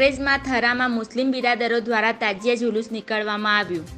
કાંકરેજમાં થરામાં મુસ્લિમ બિરાદરો દ્વારા તાજિયા જુલુસ નીકળવામાં આવ્યું.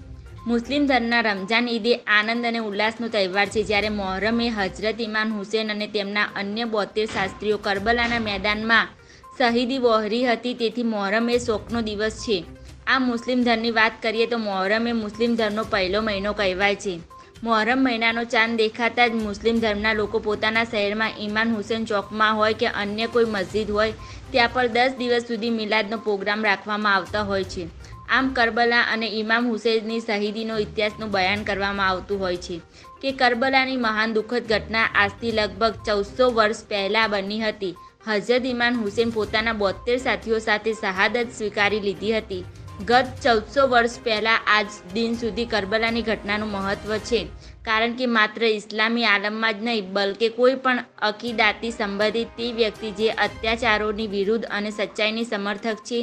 મુસ્લિમ ધર્મના રમઝાન ઈદે આનંદ અને ઉલ્લાસનો તહેવાર છે. જ્યારે મોહરમ એ હજરત ઇમાન હુસેન અને તેમના અન્ય બોતેર શાસ્ત્રીઓ કરબલાના મેદાનમાં શહીદી વહોરી હતી, તેથી મોહરમ એ શોકનો દિવસ છે. આ મુસ્લિમ ધર્મની વાત કરીએ તો મોહરમ એ મુસ્લિમ ધર્મનો પહેલો મહિનો કહેવાય છે. મોહરમ મહિનાનો ચાંદ દેખાતા જ મુસ્લિમ ધર્મના લોકો પોતાના શહેરમાં ઈમાન હુસેન ચોકમાં હોય કે અન્ય કોઈ મસ્જિદ હોય, ત્યાં પર દસ દિવસ સુધી મિલાદનો પ્રોગ્રામ રાખવામાં આવતા હોય છે. આમ કરબલા અને ઇમામ હુસેનની શહીદીનો ઇતિહાસનું બયાન કરવામાં આવતું હોય છે કે કરબલાની મહાન દુઃખદ ઘટના આજથી લગભગ ચૌદસો વર્ષ પહેલાં બની હતી. હજરત ઇમાન હુસેન પોતાના બોતેર સાથીઓ સાથે શહાદત સ્વીકારી લીધી હતી. ગત ચૌદસો વર્ષ પહેલાં આજ દિન સુધી કરબલાની ઘટનાનું મહત્ત્વ છે. કારણ કે માત્ર ઇસ્લામી આલમમાં જ નહીં, બલકે કોઈ પણ અકીદાતી સંબંધિત તે વ્યક્તિ જે અત્યાચારોની વિરુદ્ધ અને સચ્ચાઈની સમર્થક છે,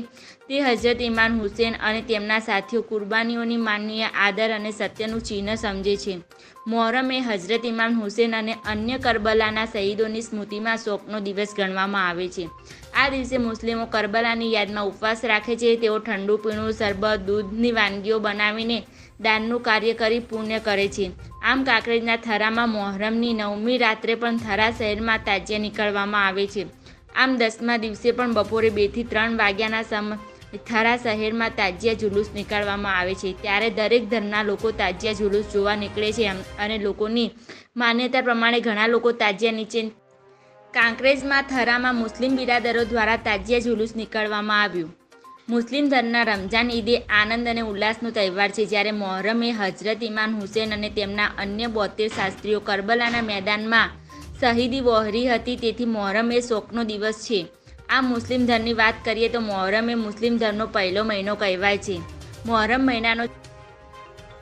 તે હજરત ઇમાન હુસેન અને તેમના સાથીઓ કુરબાનીઓની માનનીય આદર અને સત્યનું ચિહ્ન સમજે છે. મોહરમ એ હજરત ઇમામ હુસેન અને અન્ય કરબલાના શહીદોની સ્મૃતિમાં શોકનો દિવસ ગણવામાં આવે છે. આ દિવસે મુસ્લિમો કરબલાની યાદમાં ઉપવાસ રાખે છે, તેઓ ઠંડુ પીણું, શરબત, દૂધની વાનગીઓ બનાવીને દાનનું કાર્ય કરી પુણ્ય કરે છે. આમ કાંકરેજના થરામાં મોહરમની નવમી રાત્રે પણ થરા શહેરમાં તાજિયા નીકળવામાં આવે છે. આમ દસમા દિવસે પણ બપોરે બેથી ત્રણ વાગ્યાના સમય થરા શહેરમાં તાજિયા જુલુસ નીકાળવામાં આવે છે. ત્યારે દરેક ધર્મના લોકો તાજિયા જુલુસ જોવા નીકળે છે અને લોકોની માન્યતા પ્રમાણે ઘણા લોકો તાજિયા નીચે કાંકરેજમાં થરામાં મુસ્લિમ બિરાદરો દ્વારા તાજિયા જુલુસ નીકળવામાં આવ્યું. મુસ્લિમ ધર્મના રમઝાન ઈદે આનંદ અને ઉલ્લાસનો તહેવાર છે. જ્યારે મોહરમ એ હજરત ઇમામ હુસેન અને તેમના અન્ય બોતેર શાસ્ત્રીઓ કરબલાના મેદાનમાં શહીદી વહોરી હતી. તેથી મોહરમ એ શોકનો દિવસ છે. આ મુસ્લિમ ધર્મની વાત કરીએ તો મોહરમ એ મુસ્લિમ ધર્મનો પહેલો મહિનો કહેવાય છે. મોહરમ મહિનાનો